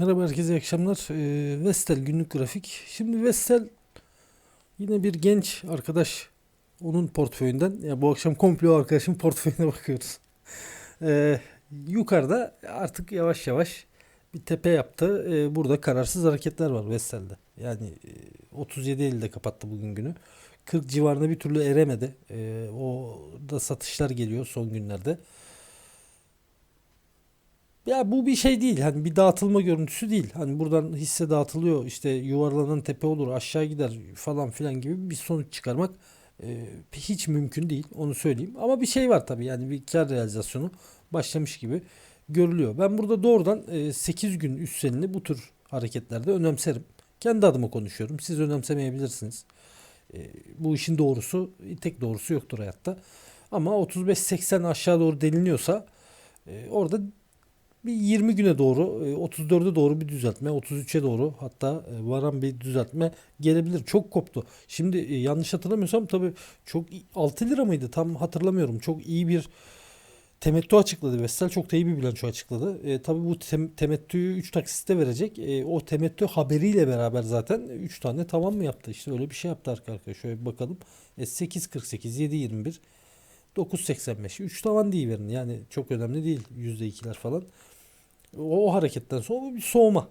Merhaba herkese iyi akşamlar. Ee, Vestel günlük grafik. Şimdi Vestel yine bir genç arkadaş onun portföyünden. Ya bu akşam komple o arkadaşın portföyüne bakıyoruz. Ee, yukarıda artık yavaş yavaş bir tepe yaptı. Ee, burada kararsız hareketler var Vestel'de. Yani e, 37.50'de kapattı bugün günü. 40 civarına bir türlü eremedi. Ee, o da satışlar geliyor son günlerde. Ya bu bir şey değil. Hani bir dağıtılma görüntüsü değil. Hani buradan hisse dağıtılıyor. işte yuvarlanan tepe olur, aşağı gider falan filan gibi bir sonuç çıkarmak e, hiç mümkün değil. Onu söyleyeyim. Ama bir şey var tabii. Yani bir kar realizasyonu başlamış gibi görülüyor. Ben burada doğrudan e, 8 gün üstselini bu tür hareketlerde önemserim. Kendi adıma konuşuyorum. Siz önemsemeyebilirsiniz. E, bu işin doğrusu, tek doğrusu yoktur hayatta. Ama 35-80 aşağı doğru deniliyorsa e, orada bir 20 güne doğru, e, 34'e doğru bir düzeltme, 33'e doğru hatta e, varan bir düzeltme gelebilir. Çok koptu. Şimdi e, yanlış hatırlamıyorsam tabii çok iyi- 6 lira mıydı tam hatırlamıyorum. Çok iyi bir temettü açıkladı Vestel. Çok da iyi bir bilanço açıkladı. E, tabii bu tem- temettüyü 3 taksitte verecek. E, o temettü haberiyle beraber zaten 3 tane tamam mı yaptı? İşte öyle bir şey yaptı arka arkaya. Şöyle bir bakalım. E, 8.48, 7.21, 9.85. 3 tavan verin. Yani çok önemli değil. %2'ler falan. O, o hareketten sonra bir soğuma.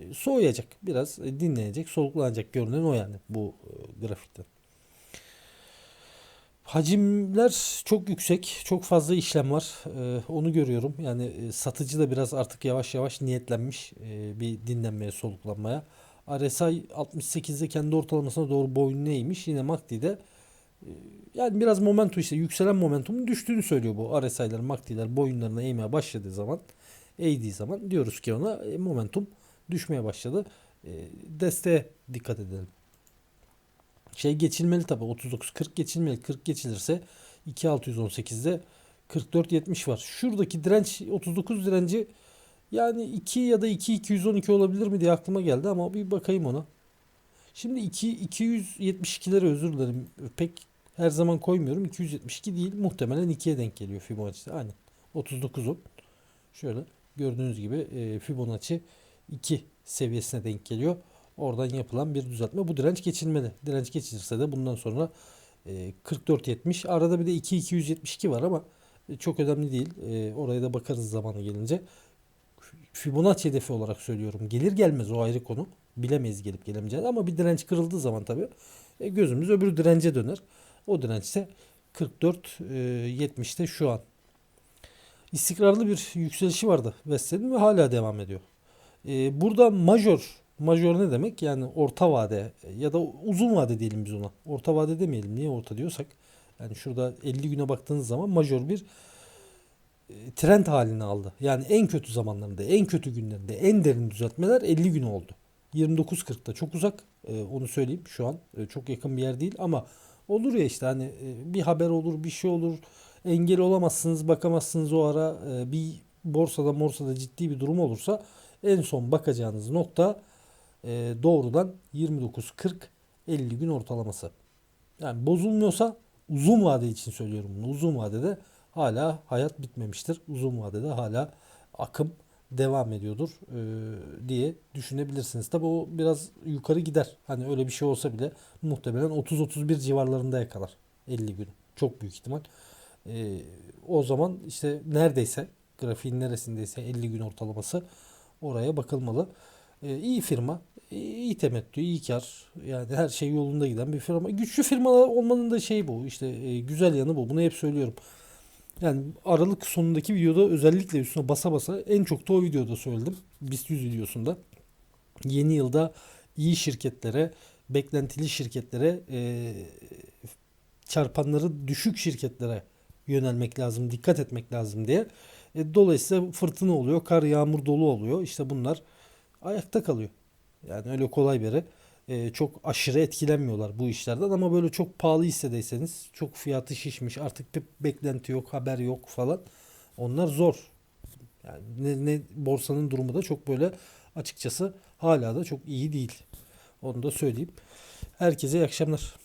E, Soğuyacak. Biraz e, dinlenecek, soluklanacak görünen o yani bu e, grafikten. Hacimler çok yüksek. Çok fazla işlem var. E, onu görüyorum. Yani satıcı da biraz artık yavaş yavaş niyetlenmiş bir dinlenmeye, soluklanmaya. RSI 68'de kendi ortalamasına doğru boyun eğmiş. Yine MACD'de yani biraz momentum işte yükselen momentumun düştüğünü söylüyor bu RSI'ler, MACD'ler boyunlarına eğmeye başladığı zaman eğdiği zaman diyoruz ki ona e, momentum düşmeye başladı. E, desteğe dikkat edelim. Şey geçilmeli tabi 39 40 geçilmeli. 40 geçilirse 2618'de 44 70 var. Şuradaki direnç 39 direnci yani 2 ya da 2 212 olabilir mi diye aklıma geldi ama bir bakayım ona. Şimdi 2 272'lere özür dilerim. Pek her zaman koymuyorum. 272 değil. Muhtemelen 2'ye denk geliyor Fibonacci. Aynen. 39 o. Şöyle gördüğünüz gibi e, Fibonacci 2 seviyesine denk geliyor. Oradan yapılan bir düzeltme. Bu direnç geçilmeli. Direnç geçilirse de bundan sonra e, 44.70. Arada bir de 2.272 var ama e, çok önemli değil. E, oraya da bakarız zamanı gelince. Fibonacci hedefi olarak söylüyorum. Gelir gelmez o ayrı konu. Bilemeyiz gelip gelemeyeceğini ama bir direnç kırıldığı zaman tabii e, gözümüz öbür dirence döner. O direnç ise 44 e, 70'te şu an. İstikrarlı bir yükselişi vardı Vestel'in ve hala devam ediyor. E, burada major, major ne demek? Yani orta vade ya da uzun vade diyelim biz ona. Orta vade demeyelim. Niye orta diyorsak? Yani şurada 50 güne baktığınız zaman major bir e, trend halini aldı. Yani en kötü zamanlarında, en kötü günlerinde, en derin düzeltmeler 50 gün oldu. 29.40'da çok uzak. onu söyleyeyim şu an. Çok yakın bir yer değil ama olur ya işte hani e, bir haber olur, bir şey olur. Engel olamazsınız, bakamazsınız o ara. E, bir borsada morsada ciddi bir durum olursa en son bakacağınız nokta e, doğrudan 29.40 50 gün ortalaması. Yani bozulmuyorsa uzun vade için söylüyorum bunu. Uzun vadede hala hayat bitmemiştir. Uzun vadede hala akım devam ediyordur e, diye düşünebilirsiniz. Tabi o biraz yukarı gider. Hani öyle bir şey olsa bile muhtemelen 30-31 civarlarında yakalar 50 gün. Çok büyük ihtimal. E, o zaman işte neredeyse grafiğin neresindeyse 50 gün ortalaması oraya bakılmalı. E, iyi firma, iyi temettü, iyi kar. Yani her şey yolunda giden bir firma. Güçlü firmalar olmanın da şeyi bu. İşte e, güzel yanı bu. Bunu hep söylüyorum. Yani Aralık sonundaki videoda özellikle üstüne basa basa en çok da o videoda söyledim. BIST 100 videosunda. Yeni yılda iyi şirketlere, beklentili şirketlere, e, çarpanları düşük şirketlere yönelmek lazım, dikkat etmek lazım diye. E, dolayısıyla fırtına oluyor, kar, yağmur, dolu oluyor. İşte bunlar ayakta kalıyor. Yani öyle kolay biri e, çok aşırı etkilenmiyorlar bu işlerden ama böyle çok pahalı hissedeyseniz çok fiyatı şişmiş artık bir beklenti yok haber yok falan onlar zor. Yani ne, ne borsanın durumu da çok böyle açıkçası hala da çok iyi değil. Onu da söyleyeyim. Herkese iyi akşamlar.